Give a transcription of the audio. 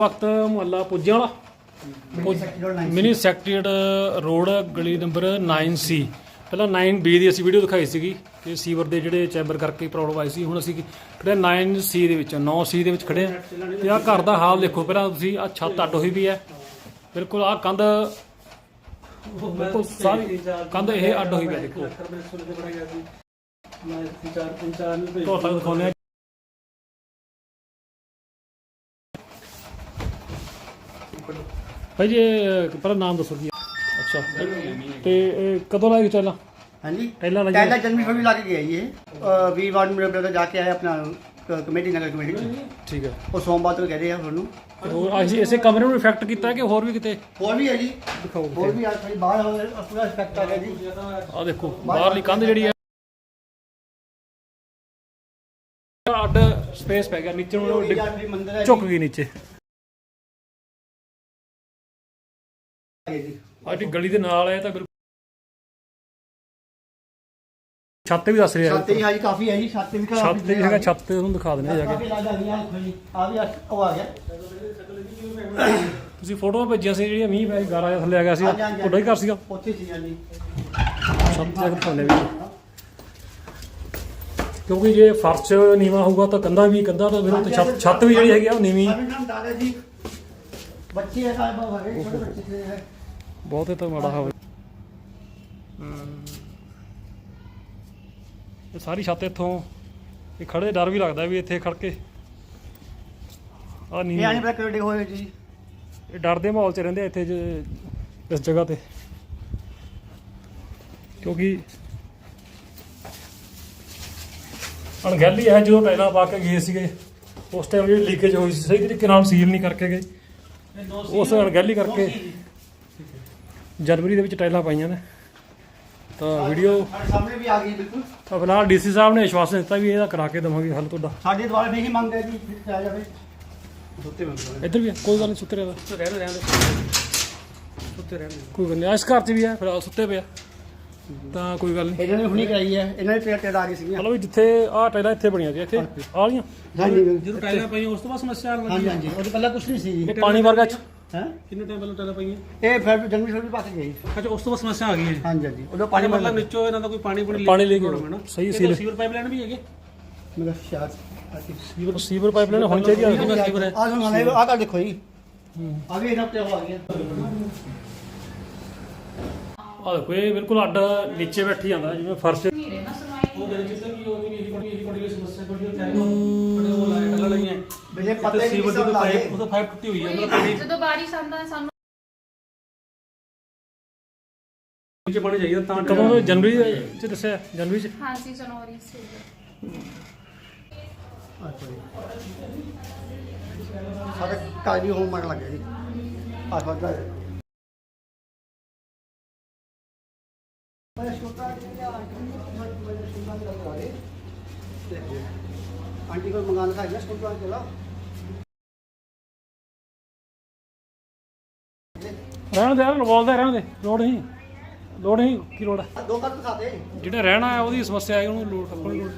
ਵਕਤ ਮੁਹੱਲਾ ਪੁੱਜਿਆਂ ਵਾਲਾ। ਮਿਨੀ ਸੈਕਟਰੀਏਟ ਰੋਡ ਗਲੀ ਨੰਬਰ 9C ਪਹਿਲਾਂ 9B ਦੀ ਅਸੀਂ ਵੀਡੀਓ ਦਿਖਾਈ ਸੀਗੀ ਕਿ ਸੀਵਰ ਦੇ ਜਿਹੜੇ ਚੈਂਬਰ ਕਰਕੇ ਪ੍ਰੋਬਲਮ ਆਈ ਸੀ। ਹੁਣ ਅਸੀਂ ਖੜੇ 9C ਦੇ ਵਿੱਚ 9C ਦੇ ਵਿੱਚ ਖੜੇ ਆ। ਤੇ ਆਹ ਘਰ ਦਾ ਹਾਲ ਦੇਖੋ। ਪਹਿਲਾਂ ਤੁਸੀਂ ਆਹ ਛੱਤ ਅੱਡ ਹੋਈ ਵੀ ਹੈ। ਬਿਲਕੁਲ ਆਹ ਕੰਧ ਬਿਲਕੁਲ ਸਾਰੀ ਕੰਧ ਇਹ ਅੱਡ ਹੋਈ ਵੀ ਦੇਖੋ। ਤੁਹਾਨੂੰ ਤੱਕ ਦਿਖਾਉਂਦੇ ਆਪਣੀ। ਭਾਈ ਜੀ ਇਹ ਪਹਿਲਾਂ ਨਾਮ ਦੱਸੋ ਜੀ। ਅੱਛਾ ਤੇ ਇਹ ਕਦੋਂ ਲਾਇਆ ਟੈਲਾ ਹਾਂਜੀ। ਟੈਲਾ ਲਾਇਆ ਪਹਿਲਾ ਜਨਮੀ ਫੜੀ ਲਾ ਕੇ ਗਿਆ ਜੀ ਇਹ। ਵੀ ਵਾਰਡ ਮੇਰੇ ਬ੍ਰਦਰ ਜਾ ਕੇ ਆਇਆ ਆਪਣਾ ਕਮੇਟੀ ਨਗਰ ਕਮੇਟੀ ਚ। ਠੀਕ ਹੈ। ਉਹ ਸੋਮਵਾਰ ਤੋਂ ਕਹਦੇ ਆ ਤੁਹਾਨੂੰ ਤੇ ਹੋਰ ਅਸੀਂ ਇਸੇ ਕਮਰੇ ਨੂੰ ਇਫੈਕਟ ਕੀਤਾ ਕਿ ਹੋਰ ਵੀ ਕਿਤੇ? ਹੋਰ ਵੀ ਹੈ ਜੀ। ਦਿਖਾਓ। ਹੋਰ ਵੀ ਆ ਥੋੜੀ ਬਾਹਰ ਹੋ ਪੂਰਾ ਰਿਸਪੈਕਟ ਆ ਗਿਆ ਜੀ। ਆ ਦੇਖੋ ਬਾਹਰਲੀ ਕੰਧ ਜਿਹੜੀ ਹੈ। ਅੱਡ ਸਪੇਸ ਪੈ ਗਿਆ ਨੀਚੇ ਨੂੰ ਡਿੱਗ- ਯਾਤਰੀ ਮੰਦਿਰ ਹੈ ਜੀ। ਝੁੱਕ ਗਈ ਨੀਚੇ। ਜੀ ਆਹ ਜਿਹੜੀ ਗਲੀ ਦੇ ਨਾਲ ਹੈ ਤਾਂ ਬਿਲਕੁਲ ਛੱਤ ਵੀ ਦੱਸ ਰਿਹਾ ਛਾਤੇ ਹੈ ਜੀ ਕਾਫੀ ਹੈ ਜੀ ਛਾਤੇ ਵੀ ਛੱਤ ਤੇ ਵੀ ਹੈਗਾ ਛੱਤ ਤੇ ਉਹਨੂੰ ਦਿਖਾ ਦਿੰਦੇ ਆ ਜਾ ਕੇ। ਕਾਫੀ ਲਾਦਾ ਆ ਵੀ ਆ- ਉਹ ਆ ਗਿਆ। ਤੁਸੀਂ ਫੋਟੋਆਂ ਭੇਜੀਆਂ ਸੀ ਜਿਹੜੀਆਂ ਮੀਂਹ ਪੈ ਗਾਰਾ ਜਿਹਾ ਥੱਲੇ ਆ ਗਿਆ ਸੀ ਹਾਂਜੀ, ਹਾਂਜੀ, ਤੁਹਾਡਾ ਹੀ ਘਰ ਸੀਗਾ। ਉੱਥੇ ਸੀ ਜੀ ਛੱਤ ਤੇ ਜਾ ਕੇ ਵੀ। ਕਿਉਂਕਿ ਜੇ ਫਰਸ਼ ਨੀਵਾ ਹੋਊਗਾ ਤਾਂ ਕੰਧਾਂ ਵੀ ਕੰਧਾਂ ਤਾਂ ਫਿਰ ਉੱਤੇ ਛੱਤ ਛੱਤ ਵੀ ਜਿਹੜੀ ਹੈਗੀ ਆ ਉਹ ਨੀਵੀਂ। ਸਾਡੇ ਨਾਮ ਦਾਦਾ ਜੀ ਬੱਚੇ ਹੈ ਸਾਹਿਬ ਬਾਬਾ ਛੋਟੇ ਬੱਚੇ ਹੈ ਬਹੁਤ ਤਾਂ ਮਾੜਾ ਇਹ ਸਾਰੀ ਛੱਤ ਇੱਥੋਂ ਇਹ ਖੜੇ ਡਰ ਵੀ ਲੱਗਦਾ ਵੀ ਇੱਥੇ ਖੜ ਕੇ। ਆ ਨਹੀਂ ਇਹ ਆਣੇ ਬੜਾ ਕਿਹੜੇ ਹੋਏ ਜੀ। ਇਹ ਡਰ ਦੇ ਮਾਹੌਲ 'ਚ ਰਹਿੰਦੇ ਆ ਇੱਥੇ ਜੇ- ਇਸ ਜਗ੍ਹਾ ਤੇ। ਕਿਉਂਕਿ ਅਣਗਹਿਲੀ ਹੈ ਜਦੋਂ ਟਾਈਲਾਂ ਪਾ ਕੇ ਗਏ ਸੀਗੇ ਉਸ ਟਾਈਮ ਜਿਹੜੀ ਲੀਕੇਜ ਹੋਈ ਸੀ ਸਹੀ ਤਰੀਕੇ ਨਾਲ ਸੀਲ ਨਹੀਂ ਕਰਕੇ ਗਏ। ਉਸ ਅਣਗਹਿਲੀ ਕਰਕੇ ਜਨਵਰੀ ਦੇ ਵਿੱਚ ਟਾਈਲਾਂ ਪਾਈਆਂ ਨੇ। ਤਾਂ ਵੀਡੀਓ ਸਾਹਮਣੇ ਵੀ ਆ ਗਈ ਬਿਲਕੁਲ। ਤਾਂ ਫਿਲਹਾਲ ਡੀਸੀ ਸਾਹਿਬ ਨੇ ਵਿਸ਼ਵਾਸ ਦਿੱਤਾ ਵੀ ਇਹਦਾ ਕਰਾ ਕੇ ਦੇਵਾਂਗੇ ਹੱਲ ਤੁਹਾਡਾ। ਸਾਡੇ ਦੁਆਰਾ ਨਹੀਂ ਮੰਗ ਹੈ ਜੀ ਫਿਰ ਆ ਜਾਵੇ। ਸੁੱਤੇ ਬੰਦ ਇੱਧਰ ਵੀ ਹੈ, ਕੋਈ ਗੱਲ ਨਹੀਂ ਸੁੱਤੇ ਰਹਿ ਰਹਿਣ ਰਹਿਣ ਸੁੱਤੇ ਰਹਿਣ ਕੋਈ ਗੱਲ ਨਹੀਂ ਇਸ ਘਰ 'ਚ ਵੀ ਹੈ ਫਿਲਹਾਲ ਸੁੱਤੇ ਪਿਆ ਤਾਂ ਕੋਈ ਗੱਲ ਨਹੀਂ। ਇਹਨਾਂ ਨੇ ਹੁਣੀ ਕਰਾਈ ਹੈ। ਇਹਨਾਂ ਨੇ ਟੇਟ ਆ ਗਈ ਸੀਗੀਆਂ। ਮਤਲਬ ਵੀ ਜਿੱਥੇ ਆਹ ਟਾਈਲਾਂ ਇੱਥੇ ਬਣੀਆਂ ਸੀ ਇੱਥੇ ਆਹ ਵਾਲੀਆਂ ਹਾਂਜੀ। ਜਦੋਂ ਟਾਈਲਾਂ ਪਈਆਂ ਉਸ ਤੋਂ ਬਾਅਦ ਸਮੱਸਿਆ ਆਉਣ ਹਾਂਜੀ ਲੱਗੀ। ਹਾਂਜੀ ਉਹ ਤੋਂ ਪਹਿਲਾਂ ਕੁਝ ਨਹੀਂ ਸੀ। ਜੀ ਇਹ ਪਾਣੀ ਵਰਗਾ ਚ? ਹੈ? ਕਿੰਨੇ ਟਾਈਮ ਪਹਿਲਾਂ ਟਾਈਲਾਂ ਪਈਆਂ? ਇਹ ਫਿਰ ਜਨਵਰੀ ਫਰਵਰੀ ਪਾਸੇ ਗਈ। ਅੱਛਾ ਉਸ ਤੋਂ ਬਾਅਦ ਸਮੱਸਿਆ ਆ ਗਈ ਹੈ ਹਾਂਜੀ ਹਾਂਜੀ। ਉਦੋਂ ਪਾਣੀ ਪਾਣੀ ਮਤਲਬ ਨੀਚੋਂ ਇਹਨਾਂ ਦਾ ਕੋਈ ਪਾਣੀ ਪੂਣੀ ਪਾਣੀ ਲੈ ਕੇ problem ਹੈ ਨਾ। ਸਹੀ ਸੀਲ। ਸੀਵਰ ਪਾਈਪਲਾਈਨ ਵੀ ਹੈਗੇ? ਮੇਰਾ ਸ਼ਾਇਦ ਸੀਵਰ ਸੀਵਰ ਪਾਈਪਲਾਈਨ ਹੋਣੀ ਚਾਹੀਦੀ ਆ। ਸੀਵਰ ਹੈ। ਆ ਸੁਣ ਹਲੇ ਆ ਕਰ ਦੇਖੋ ਜੀ। ਆ ਵੀ ਇਹਨਾਂ ਤੇ ਉਹ ਆ ਗਿਆ ਆਹ ਦੇਖੋ ਇਹ ਬਿਲਕੁਲ ਅੱਡ ਨੀਚੇ ਬੈਠੀ ਜਾਂਦਾ ਜਿਵੇਂ ਫਰਸ਼ ਉਹ ਜਿਹੜੇ ਜਿੱਦਾਂ ਕੀ ਹੋਗੀ ਇਹ ਬੜੀ ਇਹ ਬੜੀ ਸਮੱਸਿਆ ਬੜੀ ਹੋ ਚਾਹੀਦੀ ਬੜੇ ਉਹ ਲਾਈਟ ਟੱਲਾ ਲਈਆਂ। ਬਿਲੇ ਪਤਾ ਤੇ ਹੀ ਨਹੀਂ ਸਭ ਦੀ ਲਾ ਪਾਈਪ ਉਹਦਾ ਪਾਈਪ ਟੁੱਟੀ ਹੋਈ ਹੈ ਮਤਲਬ ਜਦੋਂ ਬਾਰਿਸ਼ ਆਉਂਦਾ ਹੈ ਸਾਨੂੰ ਨੀਚੇ ਪਾਣੀ ਚਾਹੀਦਾ ਤਾਂ ਕਦੋਂ ਜਨਵਰੀ ਚ ਦੱਸਿਆ ਜਨਵਰੀ ਚ? ਹਾਂਜੀ ਜਨਵਰੀ ਸੇ ਅੱਛਾ ਜੀ। ਸਾਡੇ ਵੀ ਹੋਮ ਮਰ ਲੱਗਿਆ ਜੀ ਆ ਫਟਦਾ ਆਂਟੀ ਕੋਲ ਮੰਗਾਉਣਾ था ना स्कूल चला ਰਹਿਣ ਦੇ ਰਿਵਾਲਵਰ ਰਹਿਣ ਦੇ ਲੋੜ ਨਹੀਂ ਲੋੜ ਨਹੀਂ ਕੀ ਲੋੜ ਹੈ दो बार तो खाते ਜਿਹੜਾ ਰਹਿਣਾ ਹੈ ਉਹਦੀ ਸਮੱਸਿਆ ਹੈ ਉਹਨੂੰ ਲੋੜ ਆਪਾਂ ਨੂੰ ਲੋੜ